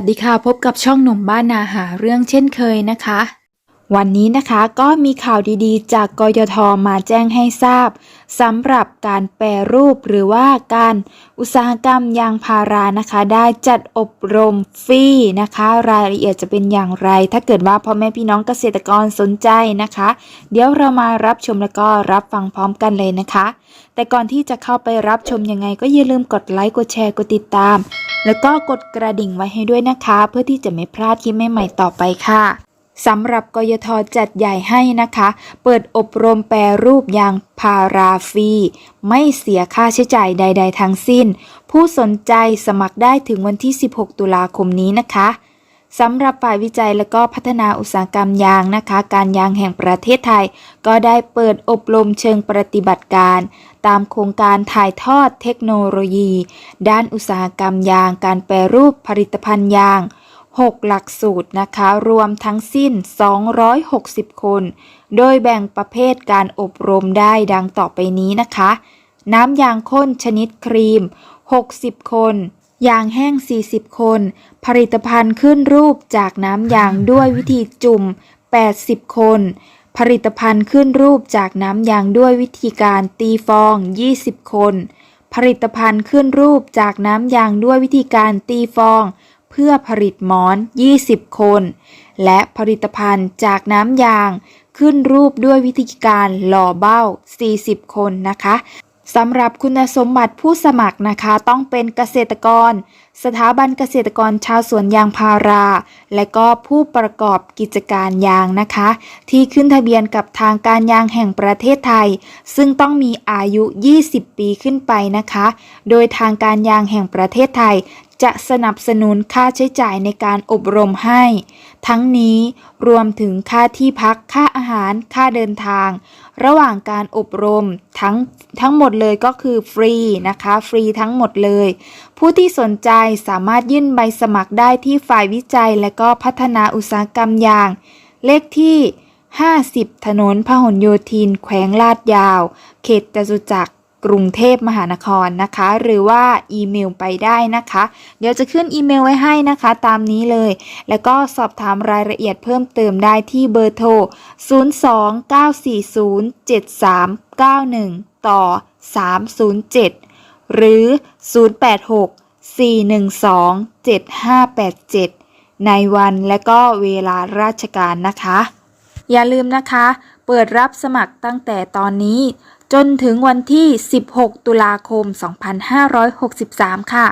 สดีค่ะ พบกับช่องหนุ่มบ้านนาหาเรื่องเช่นเคยนะคะ วันนี้นะคะก็มีข่าวดีๆ จากกยทมาแจ้งให้ทราบสำหรับการแปรรูปหรือว่าการอุตสาหกรรมยางพารานะคะ ได้จัดอบรมฟรีนะคะ รายละเอียดจะเป็นอย่างไร ถ้าเกิดว่าพ่อแม่พี่น้องเกษตรกรสนใจนะคะ เดี๋ยวเรามารับชมแล้วก็รับฟังพร้อมกันเลยนะคะ แต่ก่อนที่จะเข้าไปรับชมยังไง ก็อย่าลืมกดไลค์กดแชร์กดติดตาม แล้วก็กดกระดิ่งไว้ให้ด้วยนะคะ เพื่อที่จะไม่พลาดคลิปใหม่ๆต่อไปค่ะ สำหรับกยทจัดใหญ่ให้นะคะ เปิดอบรมแปรรูปยางพาราฟี ไม่เสียค่าใช้จ่ายใด ๆ ทั้งสิ้น ผู้สนใจสมัครได้ถึงวันที่ 16 ตุลาคมนี้นะคะสำหรับฝ่ายวิจัยและก็พัฒนาอุตสาหกรรมยางนะคะ การยางแห่งประเทศไทย ก็ได้เปิดอบรมเชิงปฏิบัติการ ตามโครงการถ่ายทอดเทคโนโลยี ด้านอุตสาหกรรมยาง การแปรรูปผลิตภัณฑ์ยาง 6 หลักสูตรนะคะ รวมทั้งสิ้น 260 คน โดยแบ่งประเภทการอบรมได้ดังต่อไปนี้นะคะ น้ำยางข้นชนิดครีม 60 คน ยางแห้ง 40 คน ผลิตภัณฑ์ขึ้นรูปจากน้ำยางด้วยวิธีจุ่ม 80 คน ผลิตภัณฑ์ขึ้นรูปจากน้ำยางด้วยวิธีการตีฟอง 20 คน ผลิตภัณฑ์ขึ้นรูปจากน้ำยางด้วยวิธีการตีฟอง เพื่อผลิตหมอน 20 คน และผลิตภัณฑ์จากน้ำยาง ขึ้นรูปด้วยวิธีการหล่อเบ้า 40 คนนะคะสำหรับคุณสมบัติผู้สมัครนะคะ ต้องเป็นเกษตรกร สถาบันเกษตรกรชาวสวนยางพารา และก็ผู้ประกอบกิจการยางนะคะ ที่ขึ้นทะเบียนกับทางการยางแห่งประเทศไทย ซึ่งต้องมีอายุ 20 ปีขึ้นไปนะคะ โดยทางการยางแห่งประเทศไทย จะสนับสนุนค่าใช้จ่ายในการอบรมให้ ทั้งนี้รวมถึงค่าที่พัก ค่าอาหาร ค่าเดินทาง ระหว่างการอบรมทั้งทั้งหมดเลยก็คือฟรีนะคะ ฟรีทั้งหมดเลย ผู้ที่สนใจสามารถยื่นใบสมัครได้ที่ฝ่ายวิจัย และก็พัฒนาอุตสาหกรรมอย่าง เลขที่ 50 ถนนพหลโยธิน แขวงลาดยาว เขตจตุจักร กรุงเทพมหานครนะคะ หรือว่าอีเมลไปได้นะคะ เดี๋ยวจะขึ้นอีเมลไว้ให้นะคะ ตามนี้เลย แล้วก็สอบถามรายละเอียดเพิ่มเติมได้ที่เบอร์โทร 029407391 ต่อ 307 หรือ 086-412-7587 ในวันและก็เวลาราชการนะคะ อย่าลืมนะคะ เปิดรับสมัครตั้งแต่ตอนนี้ จนถึงวันที่ 16 ตุลาคม 2563 ค่ะ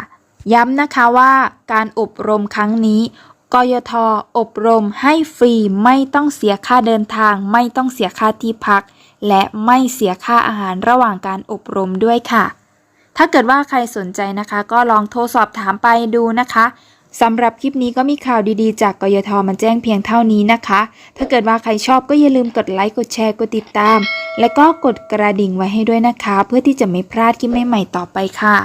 ย้ำนะคะว่าการอบรมครั้งนี้กยทอบรมให้ฟรีไม่ต้องเสียค่าเดินทาง ไม่ต้องเสียค่าที่พัก และไม่เสียค่าอาหารระหว่างการอบรมด้วยค่ะ ถ้าเกิดว่าใครสนใจนะคะ ก็ลองโทรสอบถามไปดูนะคะสำหรับคลิปนี้ก็มีข่าวดีๆ จากกยทมาแจ้งเพียงเท่านี้นะคะ ถ้าเกิดว่าใครชอบก็อย่าลืมกดไลค์ กดแชร์ กดติดตาม และก็กดกระดิ่งไว้ให้ด้วยนะคะ เพื่อที่จะไม่พลาดคลิปใหม่ๆต่อไปค่ะ